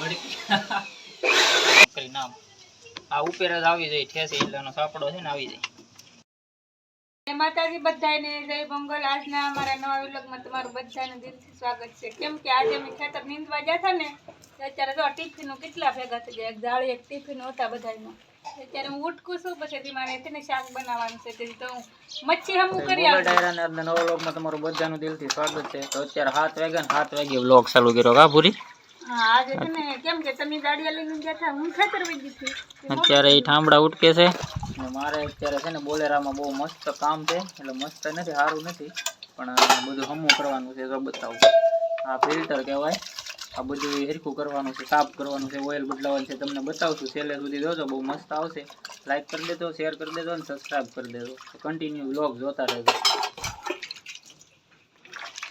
ઘડી કરી નામ આ ઉપર જ આવી જાય ઠેસે એટલે સાપડો છે ને આવી જાય. માતાજી બધાને જય મંગલ. આજના અમારા નવા વિલોગમાં તમારું બધાનું દિલથી સ્વાગત છે. કેમ કે આજે અમે ખેતર નીંદવા જતા ને અત્યારે જો ટિફિનો કેટલા ભેગા થઈ ગયા? એક જાળી એક ટિફિન હતા બધાયનો. અત્યારે હું ઉઠકું છું પછી થી મારે છે શાક બનાવવાનું છે. તેથી તો હું મચ્છી હમું કરી આવું ડાયરાના આજના નવા વ્લોગમાં તમારું બધાનું દિલથી સ્વાગત છે. તો અત્યારે સાત વાગ્યા ને સાત વાગે વ્લોગ ચાલુ કર્યો કા પૂરી અત્યારે એ ઠામડા ઉટકે છે. મારે અત્યારે છે ને બોલેરામાં બહુ મસ્ત કામ છે એટલે મસ્ત નથી સારું નથી પણ આ બધું હમું કરવાનું છે તો બતાવું. આ ફિલ્ટર કહેવાય આ બધું હરખું કરવાનું છે સાફ કરવાનું છે ઓઇલ બદલાવાનું છે તમને બતાવશું છેલ્લે સુધી જોજો બહુ મસ્ત આવશે. લાઇક કરી દેજો શેર કરી દેજો અને સબસ્ક્રાઈબ કરી દેજો. કન્ટિન્યુ વ્લોગ જોતા રહેજો.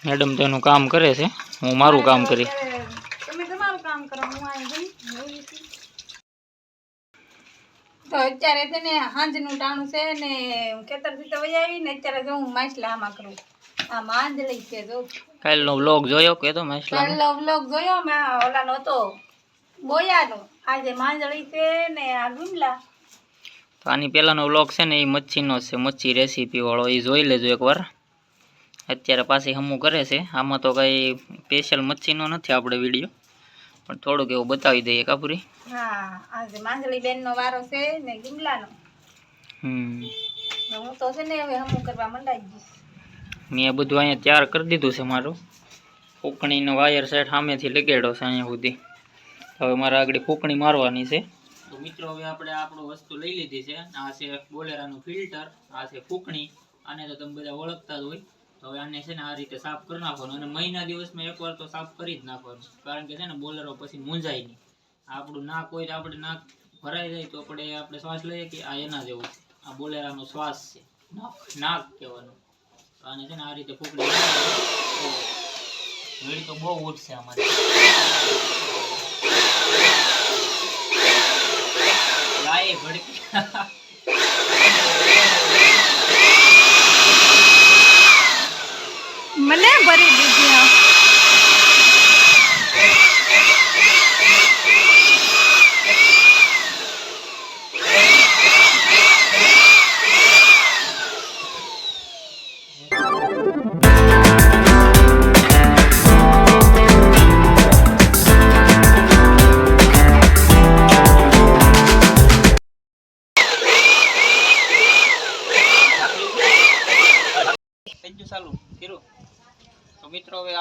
મેડમ તેનું કામ કરે છે હું મારું કામ કરી. કામ કરો હું આવી ગઈ. તો અત્યારે છે ને હાંજનું ટાણું છે ને ખેતરથી તો વહી આવી ને અત્યારે જો હું માછલામાં કરું. આ માંજળી છે જો. કાલનો વ્લોગ જોયો કે તો માછલા કાલનો વ્લોગ જોયો મેં ઓલાનો હતો. બોયાનો. આજે માંજળી છે ને આ ગુમલા. તો આની પહેલાનો વ્લોગ છે ને એ મચ્છીનો છે મચ્છી રેસીપી વાળો. એ જોઈ લેજો એકવાર. અત્યારે પાછી હમું કરે છે. આમાં તો કઈ સ્પેશિયલ મચ્છીનો નથી આપણે વીડિયો પણ થોડુંક એવું બતાવી દઈએ કાપુરી હા આજે માંજળી બેનનો વારો છે ને ગુમલાનો. હમ. હું તો છે ને હવે હમું કરવા મંડાઈ ગઈશ. મેં બધું અહીંયા તૈયાર કરી દીધું છે મારું. ફૂંકણીનો વાયર સેટ સામેથી લગાડ્યો છે અહીંયા સુધી. હવે મારે આગળ ફૂંકણી મારવાની છે. તો મિત્રો હવે આપણે આપણું વસ્તુ લઈ લીધી છે. આ છે બોલેરાનું ફિલ્ટર આ છે ફૂંકણી. આને તો તમે બધા ઓળખતા જ હોય. તો હવે આને છે ને આ રીતે સાફ કરી નાખવાનું અને મહિના દિવસમાં એકવાર તો સાફ કરી જ નાખવાનું. કારણ કે છે ને બોલેરો પછી મૂંઝાય નહીં. આપણું નાક હોય તો આપણે નાક ભરાઈ જાય તો આપણે આપણે શ્વાસ લઈએ કે આ એના જેવું છે. આ બોલેરાનો શ્વાસ છે. નાક નાક કહેવાનું. આને છે ને આ રીતે ફૂકડી ભીડ તો બહુ ઉઠશે અમારે. લાય ભડકી.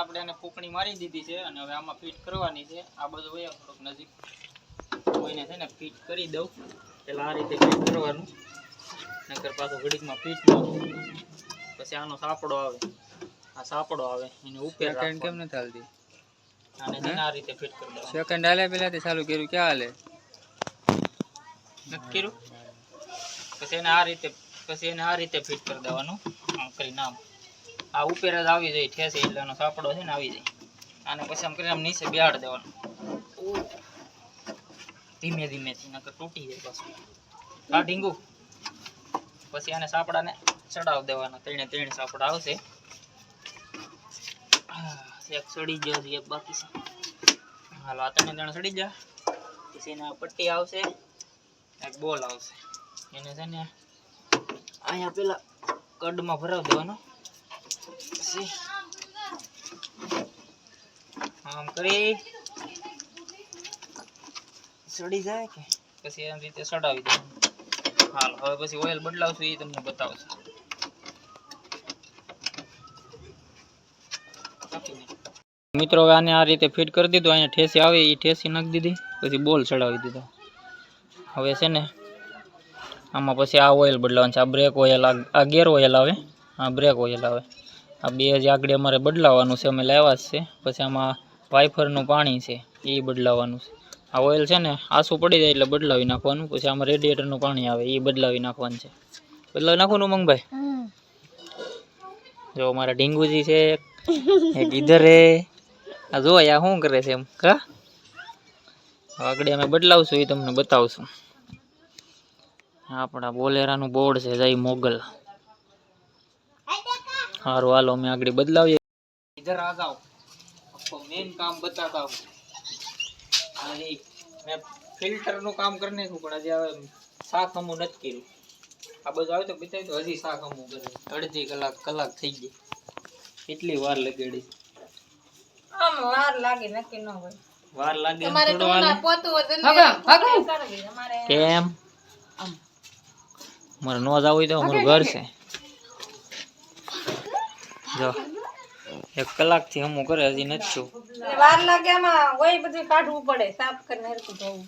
આપણે એને ફૂંકણી મારી દીધી છે અને હવે આમાં ફિટ કરવાની છે. આ બધું હોય થોડુંક નજીક. કોઈને છે ને ફિટ કરી દઉં. પેલા આ રીતે ફિટ કરવાનું. નકર પાછું ઘડીકમાં ફિટ ન પછી આનો સાપડો આવે. આ સાપડો આવે એને ઉપર કેમ ન નથી હાલતી? આને છે આ રીતે ફિટ કરી દેવાનું. સેકન્ડ હાલે પેલાથી ચાલુ કર્યું ક્યાં હાલે? નથી કર્યું? પછી એને આ રીતે પછી એને આ રીતે ફિટ કરી દેવાનું. આમ કરી નામ. આ ઉપર જ આવી જાય, ઠેસે એટલે એનો સાપડો છે ને આવી જાય. અને પછી આમ કરીને આમ નીચે બેહાડ દેવાનું. ધીમે ધીમે થી, નકર તૂટી જાય પાછું. હા, ઢીંગુ? પછી આને સાપડાને ચડાવ દેવાના. ત્રણે ત્રણ સાપડા આવશે. એક ચડી ગયો છે, એક બાકી છે. હાલો, આ ત્રણે ત્રણ ચડી ગયા. પછી એના પટ્ટી આવશે, એક બોલ આવશે. એને છે ને અહીંયા પેલા કડમાં ભરાવ દેવાનો. પછી? આમ કરી. સડી જાય કે? પછી એમ રીતે સડાવી દેવાનું હાલ હવે પછી ઓઇલ બદલાવશું એ તમને બતાવશું. મિત્રો હવે આને આ રીતે ફિટ કરી દીધું અહીંયા ઠેસી આવે એ ઠેસી નાખી દીધી પછી બોલ ચડાવી દીધો. હવે છે ને આમાં પછી આ ઓઇલ બદલાવાનું છે આ બ્રેક ઓઇલ આ ગેર ઓઇલ આવે આ બ્રેક ઓઇલ આવે. આ બે જે આગળ અમારે બદલાવાનું છે, અમે લાવ્યા જ છે. પછી આમાં વાઇફરનું પાણી છે, એ બદલાવાનું છે. આ ઓઇલ છે ને, આસું પડી જાય એટલે બદલાવી નાખવાનું. પછી આમાં રેડિએટરનું પાણી આવે, એ બદલાવી નાખવાનું છે. બદલાવી નાખવાનું, મંગભાઈ? જો અમારા ઢીંગુજી છે એક ઈધર હે આ જો, આ શું કરે છે એમ? કા? આગળ અમે બદલાવશું, એ તમને બતાવશું. આપણા બોલેરાનું બોર્ડ છે, જય મોગલ. સારું હાલો અમે આગળ બદલાવીએ. ઇધર આ જાઓ આપકો મેન કામ બતાતા હું હજી મેં ફિલ્ટરનું કામ કરી નાખ્યું પણ હજી હવે શાક હમું નથી કર્યું. આ બધું આવે તો બતાવી તો હજી શાક હમું કરે. અડધી કલાક કલાક થઈ ગઈ. કેટલી વાર લગાડી? આમ વાર લાગે નક્કી ન હોય. વાર લાગે તમારે થોડો વાર પોતું હોય જલ્દી કરવી. અમારે કેમ? મારે નો જાવ હોય તો અમારું ઘર છે. જો એક કલાકથી હમું કરે હજી નથી છું વાર લાગે એમાં હોય બધું કાઢવું પડે સાફ કરીને હરખું ધોવું.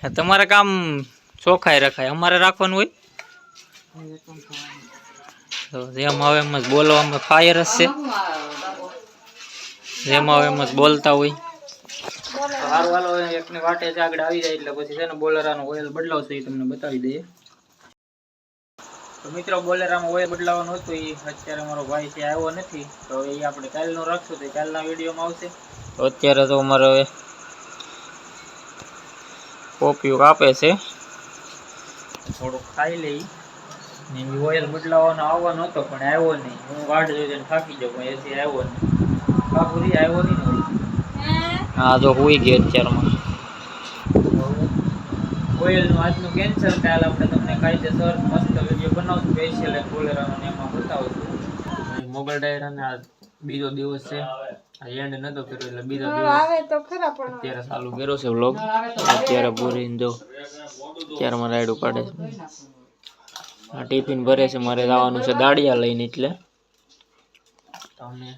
હા તમારે કામ ચોખાઈ રખાય. અમારે રાખવાનું હોય? તો જેમ આવે એમ જ બોલવામાં ફાયર જ છે જેમ આવે એમ જ બોલતા હોય. સારું હાલો એકની વાટે જ આગળ આવી જાય એટલે પછી છે ને બોલરાનો ઓઇલ બદલાવશે એ તમને બતાવી દઈએ. તો મિત્રો બોલેરામાં ઓઇલ બદલાવાનું હતું એ અત્યારે મારો ભાઈ છે આવ્યો નથી. તો એ આપણે કાલનું રાખશું તો કાલના વિડીયોમાં આવશે. તો અત્યારે તો અમારે પોપિયું કાપે છે. થોડુંક ખાઈ લઈ. ને ઓઇલ બદલાવાનો આવવાનો હતો પણ આવ્યો નહીં. હું વાટ જોઈ જોઈને થાકી જાઉં પણ એથી આવ્યો નહીં. બાપુરી આવ્યો નહીં હા. જો હોઈ ગયો અત્યારમાં. ઓઇલનું આજનું કેન્સલ કાલ આપણે તમને કાયદેસર મસ્ત વીડિયો બનાવશું સ્પેશિયલ એક બોલેરાનો ને એમાં બતાવશું. મોબાઈલ ડાયર અને આ બીજો દિવસ છે. આ એન્ડ નતો કર્યો એટલે બીજો દિવસ આવે તો ખરા પણ. અત્યારે ચાલુ કર્યો છે વ્લોગ અત્યારે પૂરીને જો અત્યારે મારે રાઈડ ઉપાડે છે. આ ટિફિન ભરે છે મારે જવાનું છે દાડિયા લઈને એટલે. તમને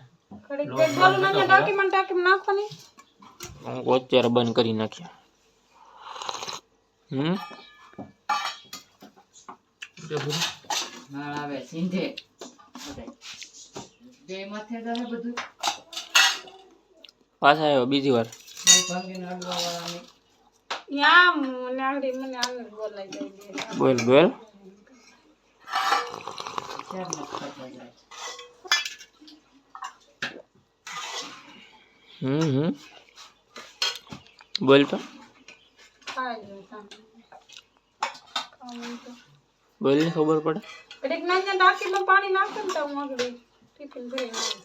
નાખવાની. હું અત્યારે બંધ કરી નાખ્યા હમ? જો પૂરી. પાછા આવ્યો બીજી વાર. યા મને આગળ મને આગળ બોલાઈ જાય બોલ બોલ. હમ હમ. બોલ તો. બોલ ખબર પડે એટલે નાખે ટાંકીમાં પાણી નાખે ને તો હું આગળ ટિફિન ભરી.